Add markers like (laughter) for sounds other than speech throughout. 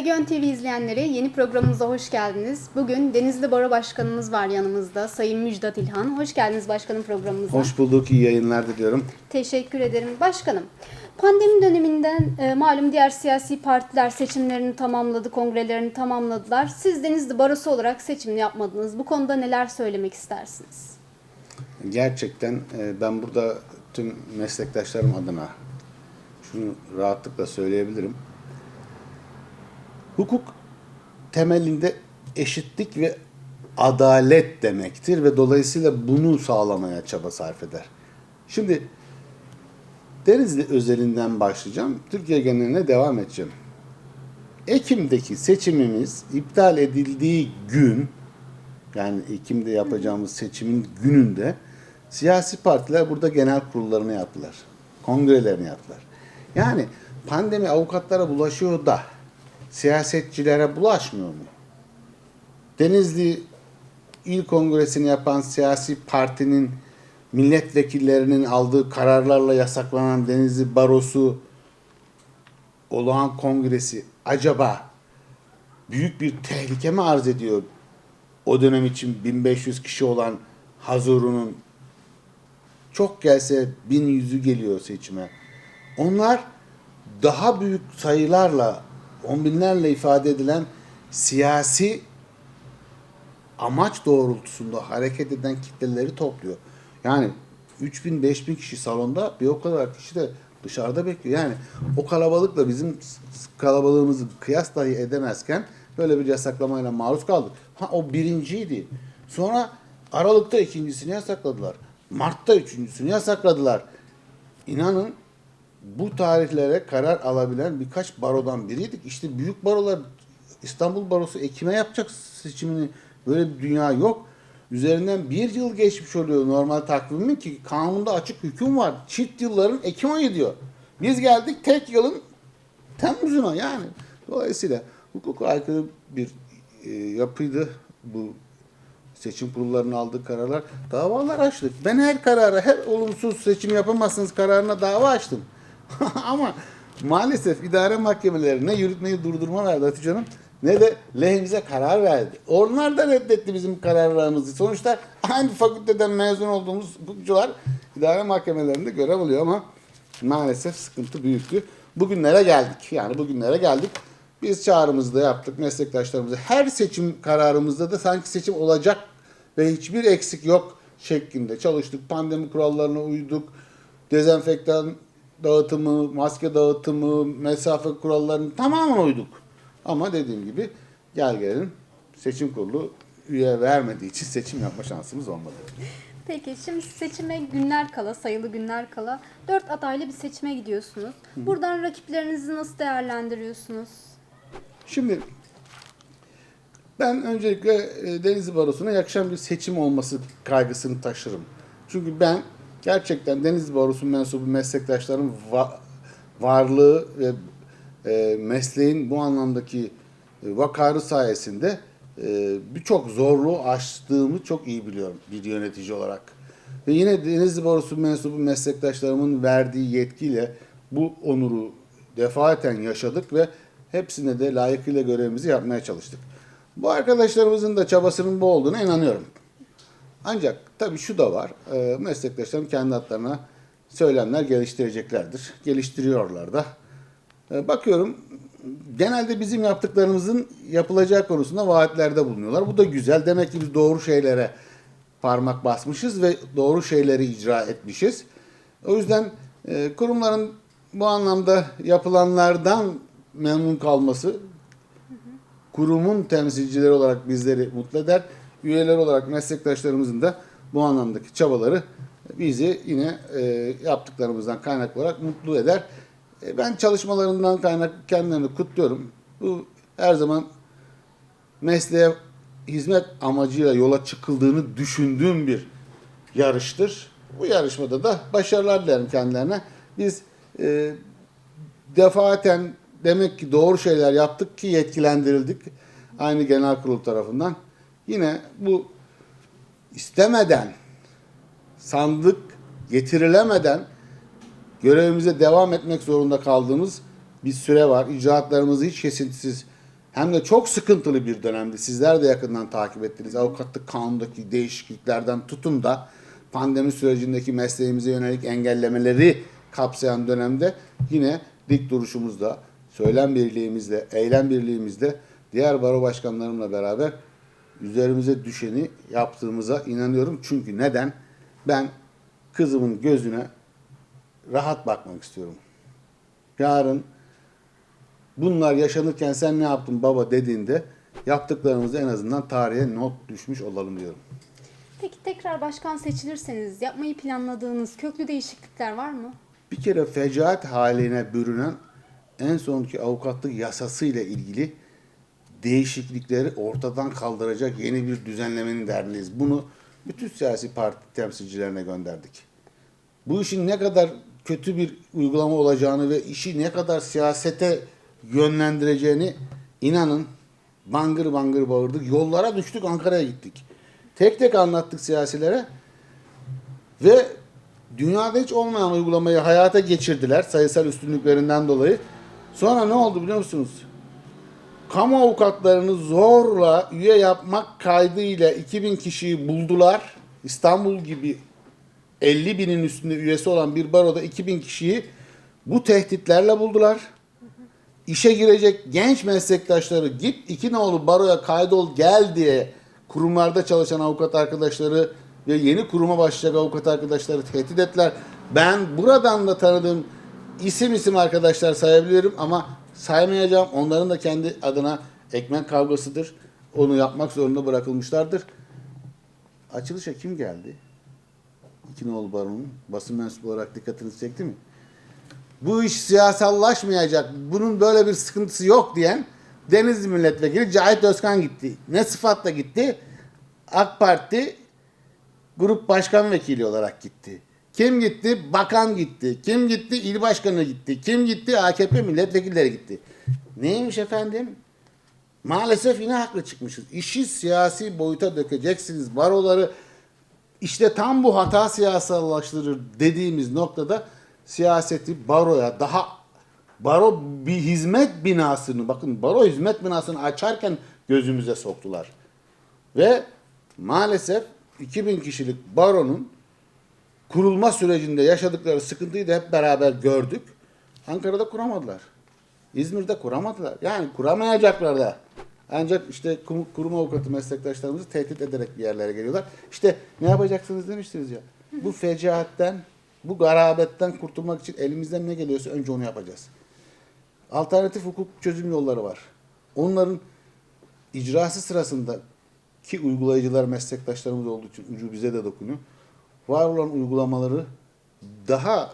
Region TV izleyenleri yeni programımıza hoş geldiniz. Bugün Denizli Baro Başkanımız var yanımızda. Sayın Müjdat İlhan. Hoş geldiniz başkanım programımıza. Hoş bulduk, iyi yayınlar diliyorum. Teşekkür ederim. Başkanım, pandemi döneminden e, malum diğer siyasi partiler seçimlerini tamamladı, kongrelerini tamamladılar. Siz Denizli Barosu olarak seçim yapmadınız. Bu konuda neler söylemek istersiniz? Gerçekten e, ben burada tüm meslektaşlarım adına şunu rahatlıkla söyleyebilirim. Hukuk temelinde eşitlik ve adalet demektir ve dolayısıyla bunu sağlamaya çaba sarf eder. Şimdi Denizli özelinden başlayacağım. Türkiye geneline devam edeceğim. Ekim'deki seçimimiz iptal edildiği gün yani Ekim'de yapacağımız seçimin gününde siyasi partiler burada genel kurullarını yaptılar. Kongrelerini yaptılar. Yani pandemi avukatlara bulaşıyor da siyasetçilere bulaşmıyor mu? Denizli İl Kongresi'ni yapan siyasi partinin milletvekillerinin aldığı kararlarla yasaklanan Denizli Barosu olağan kongresi acaba büyük bir tehlike mi arz ediyor o dönem için 1500 kişi olan Hazurun'un çok gelse 1100'ü geliyor seçime. Onlar daha büyük sayılarla, on binlerle ifade edilen siyasi amaç doğrultusunda hareket eden kitleleri topluyor. Yani 3000 5000 kişi salonda bir o kadar kişi de dışarıda bekliyor. Yani o kalabalıkla bizim kalabalığımızı kıyas dahi edemezken böyle bir yasaklamayla maruz kaldık. Ha o birinciydi. Sonra Aralık'ta ikincisini yasakladılar. Mart'ta üçüncüsünü yasakladılar. İnanın bu tarihlere karar alabilen birkaç barodan biriydik. İşte büyük barolar İstanbul Barosu Ekim'e yapacak seçimini böyle bir dünya yok. Üzerinden bir yıl geçmiş oluyor normal takvimin ki kanunda açık hüküm var. Çift yılların Ekim ayı diyor. Biz geldik tek yılın Temmuz'una yani. Dolayısıyla hukuka aykırı bir e, yapıydı bu seçim kurullarının aldığı kararlar. Davalar açtık. Ben her karara, her olumsuz seçim yapamazsınız kararına dava açtım. (laughs) Ama maalesef idare mahkemeleri ne yürütmeyi durdurma verdi Hatice Hanım ne de lehimize karar verdi. Onlar da reddetti bizim kararlarımızı. Sonuçta aynı fakülteden mezun olduğumuz hukukçular idare mahkemelerinde görev alıyor ama maalesef sıkıntı büyüktü. Bugünlere geldik. Yani bugünlere geldik. Biz çağrımızı da yaptık meslektaşlarımıza. Her seçim kararımızda da sanki seçim olacak ve hiçbir eksik yok şeklinde çalıştık. Pandemi kurallarına uyduk. Dezenfektan dağıtımı, maske dağıtımı, mesafe kurallarını tamamen uyduk. Ama dediğim gibi gel gelin seçim kurulu üye vermediği için seçim yapma şansımız olmadı. Peki şimdi seçime günler kala, sayılı günler kala dört adaylı bir seçime gidiyorsunuz. Buradan rakiplerinizi nasıl değerlendiriyorsunuz? Şimdi ben öncelikle e, Denizli Barosu'na yakışan bir seçim olması kaygısını taşırım. Çünkü ben gerçekten Denizli Barosu mensubu meslektaşlarım va- varlığı ve e, mesleğin bu anlamdaki e, vakarı sayesinde e, birçok zorluğu aştığımı çok iyi biliyorum bir yönetici olarak. Ve yine Denizli Barosu mensubu meslektaşlarımın verdiği yetkiyle bu onuru defaten yaşadık ve hepsine de layıkıyla görevimizi yapmaya çalıştık. Bu arkadaşlarımızın da çabasının bu olduğuna inanıyorum. Ancak tabii şu da var. E, meslektaşlarım kendi adlarına söylemler geliştireceklerdir. Geliştiriyorlar da. E, bakıyorum genelde bizim yaptıklarımızın yapılacağı konusunda vaatlerde bulunuyorlar. Bu da güzel. Demek ki biz doğru şeylere parmak basmışız ve doğru şeyleri icra etmişiz. O yüzden e, kurumların bu anlamda yapılanlardan memnun kalması kurumun temsilcileri olarak bizleri mutlu eder. Üyeler olarak meslektaşlarımızın da bu anlamdaki çabaları bizi yine e, yaptıklarımızdan kaynaklı olarak mutlu eder. E, ben çalışmalarından kaynaklı kendilerini kutluyorum. Bu her zaman mesleğe hizmet amacıyla yola çıkıldığını düşündüğüm bir yarıştır. Bu yarışmada da başarılar dilerim kendilerine. Biz e, defaten demek ki doğru şeyler yaptık ki yetkilendirildik. Aynı genel kurul tarafından. Yine bu istemeden sandık getirilemeden görevimize devam etmek zorunda kaldığımız bir süre var. İcraatlarımızı hiç kesintisiz hem de çok sıkıntılı bir dönemdi. Sizler de yakından takip ettiniz. Avukatlık kanundaki değişikliklerden tutun da pandemi sürecindeki mesleğimize yönelik engellemeleri kapsayan dönemde yine dik duruşumuzla, söylem birliğimizle, eylem birliğimizle diğer baro başkanlarımla beraber üzerimize düşeni yaptığımıza inanıyorum. Çünkü neden? Ben kızımın gözüne rahat bakmak istiyorum. Yarın bunlar yaşanırken sen ne yaptın baba dediğinde yaptıklarımızı en azından tarihe not düşmüş olalım diyorum. Peki tekrar başkan seçilirseniz yapmayı planladığınız köklü değişiklikler var mı? Bir kere fecaat haline bürünen en sonki avukatlık yasası ile ilgili değişiklikleri ortadan kaldıracak yeni bir düzenlemenin derdindeyiz. Bunu bütün siyasi parti temsilcilerine gönderdik. Bu işin ne kadar kötü bir uygulama olacağını ve işi ne kadar siyasete yönlendireceğini inanın bangır bangır bağırdık. Yollara düştük Ankara'ya gittik. Tek tek anlattık siyasilere. Ve dünyada hiç olmayan uygulamayı hayata geçirdiler sayısal üstünlüklerinden dolayı. Sonra ne oldu biliyor musunuz? Kamu avukatlarını zorla üye yapmak kaydıyla 2000 kişiyi buldular. İstanbul gibi 50 binin üstünde üyesi olan bir baroda 2000 kişiyi bu tehditlerle buldular. İşe girecek genç meslektaşları git iki nolu baroya kaydol gel diye kurumlarda çalışan avukat arkadaşları ve yeni kuruma başlayacak avukat arkadaşları tehdit ettiler. Ben buradan da tanıdığım isim isim arkadaşlar sayabilirim ama saymayacağım. Onların da kendi adına ekmek kavgasıdır. Onu yapmak zorunda bırakılmışlardır. Açılışa kim geldi? İkinoğlu Baronu'nun basın mensubu olarak dikkatinizi çekti mi? Bu iş siyasallaşmayacak, bunun böyle bir sıkıntısı yok diyen Denizli Milletvekili Cahit Özkan gitti. Ne sıfatla gitti? AK Parti grup başkan vekili olarak gitti. Kim gitti? Bakan gitti. Kim gitti? İl başkanı gitti. Kim gitti? AKP milletvekilleri gitti. Neymiş efendim? Maalesef yine haklı çıkmışız. İşi siyasi boyuta dökeceksiniz. Baroları işte tam bu hata siyasallaştırır dediğimiz noktada siyaseti baroya daha baro bir hizmet binasını bakın baro hizmet binasını açarken gözümüze soktular. Ve maalesef 2000 kişilik baronun kurulma sürecinde yaşadıkları sıkıntıyı da hep beraber gördük. Ankara'da kuramadılar. İzmir'de kuramadılar. Yani kuramayacaklar da. Ancak işte kurum avukatı meslektaşlarımızı tehdit ederek bir yerlere geliyorlar. İşte ne yapacaksınız demiştiniz ya. Bu fecaatten, bu garabetten kurtulmak için elimizden ne geliyorsa önce onu yapacağız. Alternatif hukuk çözüm yolları var. Onların icrası sırasında ki uygulayıcılar meslektaşlarımız olduğu için ucu bize de dokunuyor. Var olan uygulamaları daha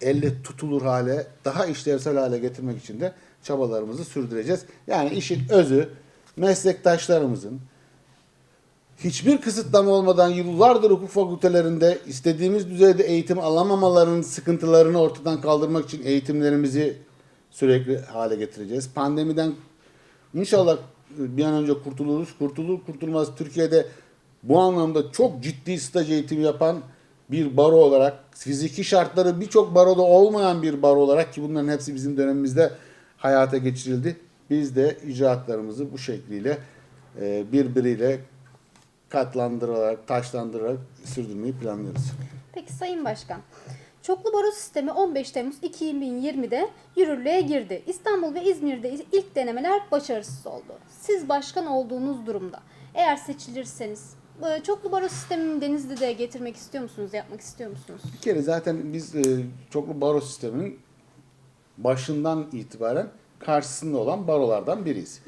elle tutulur hale, daha işlevsel hale getirmek için de çabalarımızı sürdüreceğiz. Yani işin özü meslektaşlarımızın hiçbir kısıtlama olmadan yıllardır hukuk fakültelerinde istediğimiz düzeyde eğitim alamamalarının sıkıntılarını ortadan kaldırmak için eğitimlerimizi sürekli hale getireceğiz. Pandemiden inşallah bir an önce kurtuluruz. Kurtulur kurtulmaz Türkiye'de bu anlamda çok ciddi staj eğitimi yapan bir baro olarak fiziki şartları birçok baroda olmayan bir baro olarak ki bunların hepsi bizim dönemimizde hayata geçirildi. Biz de icraatlarımızı bu şekliyle e, birbiriyle katlandırarak, taşlandırarak sürdürmeyi planlıyoruz. Peki Sayın Başkan, çoklu baro sistemi 15 Temmuz 2020'de yürürlüğe girdi. İstanbul ve İzmir'de ilk denemeler başarısız oldu. Siz başkan olduğunuz durumda eğer seçilirseniz çoklu baro sistemini Denizli'de getirmek istiyor musunuz, yapmak istiyor musunuz? Bir kere zaten biz e, çoklu baro sisteminin başından itibaren karşısında olan barolardan biriyiz.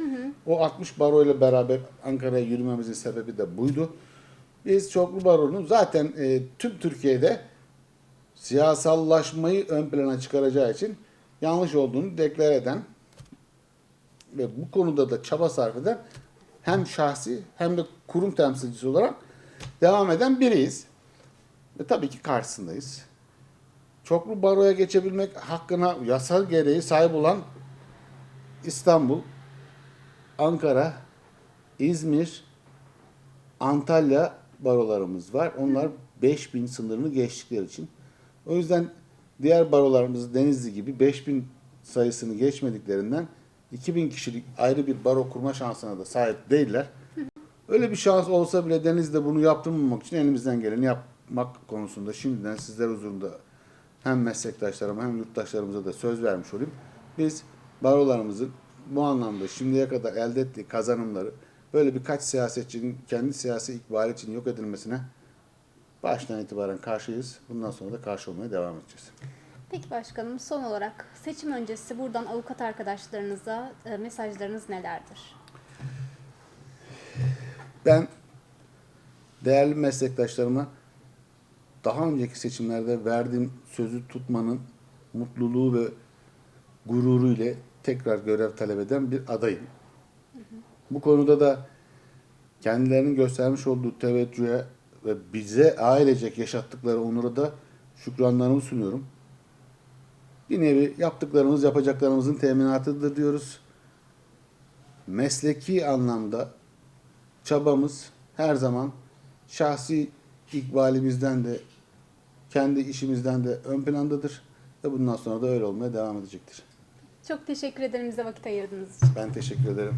O 60 baro ile beraber Ankara'ya yürümemizin sebebi de buydu. Biz çoklu baronun zaten e, tüm Türkiye'de siyasallaşmayı ön plana çıkaracağı için yanlış olduğunu deklar eden ve bu konuda da çaba sarf eden hem şahsi hem de kurum temsilcisi olarak devam eden biriyiz. Ve tabii ki karşısındayız. Çoklu baroya geçebilmek hakkına yasal gereği sahip olan İstanbul, Ankara, İzmir, Antalya barolarımız var. Onlar 5000 sınırını geçtikleri için. O yüzden diğer barolarımız Denizli gibi 5000 sayısını geçmediklerinden 2000 kişilik ayrı bir baro kurma şansına da sahip değiller. Öyle bir şans olsa bile Deniz'de bunu yaptırmamak için elimizden geleni yapmak konusunda şimdiden sizler huzurunda hem meslektaşlarıma hem yurttaşlarımıza da söz vermiş olayım. Biz barolarımızın bu anlamda şimdiye kadar elde ettiği kazanımları böyle birkaç siyasetçinin kendi siyasi ikbali için yok edilmesine baştan itibaren karşıyız. Bundan sonra da karşı olmaya devam edeceğiz. Peki başkanım son olarak seçim öncesi buradan avukat arkadaşlarınıza e, mesajlarınız nelerdir? Ben değerli meslektaşlarıma daha önceki seçimlerde verdiğim sözü tutmanın mutluluğu ve gururu ile tekrar görev talep eden bir adayım. Bu konuda da kendilerinin göstermiş olduğu teveccühe ve bize ailecek yaşattıkları onura da şükranlarımı sunuyorum. Bir nevi yaptıklarımız yapacaklarımızın teminatıdır diyoruz. Mesleki anlamda çabamız her zaman şahsi ikbalimizden de kendi işimizden de ön plandadır ve bundan sonra da öyle olmaya devam edecektir. Çok teşekkür ederim bize vakit ayırdığınız için. Ben teşekkür ederim.